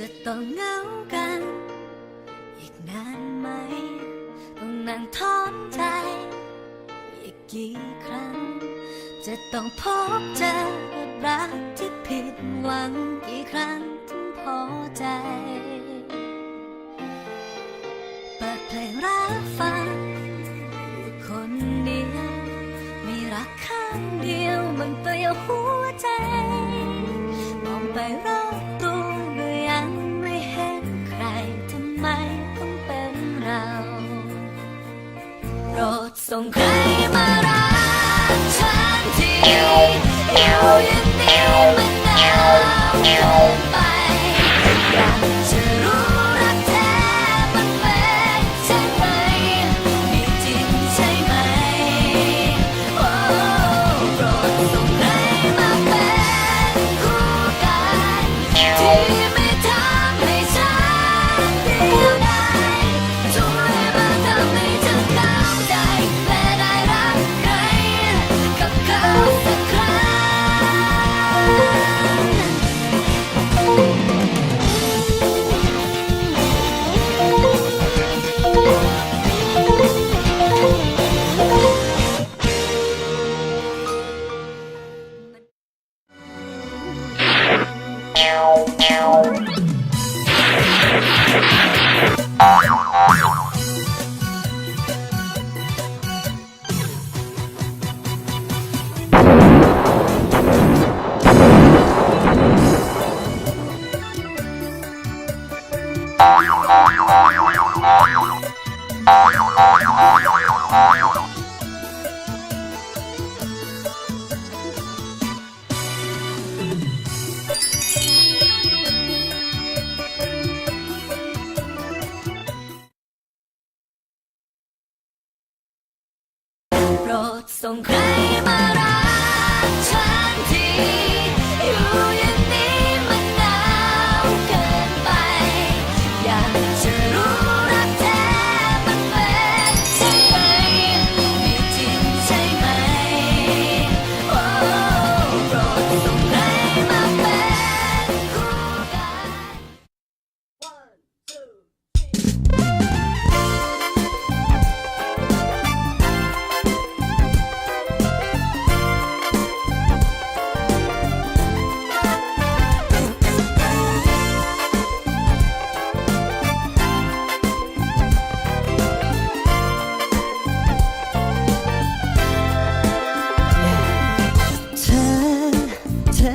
จะต้องเหงากัน อีกนานไหม ต้องนั่งท้อนใจ อีกกี่ครั้ง จะต้องพบเจอรักที่ผิดหวังกี่ครั้งถึงพอใจเปิดเพลงรักฟังคนเดียวมีรักข้างเดียวมันเปลี่ยวหัวใจมองไปรอบตัว เราโปรดส่งใครมารักฉันทีอยู่อย่างนี้มันหนาวเกินไปอยากจะรู้รักแท้มันเป็นเช่นไรมีจริงใช่ไหมโอ้โปรดส่งใครมาเป็นคู่กันที่ โป รดส่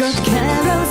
got carols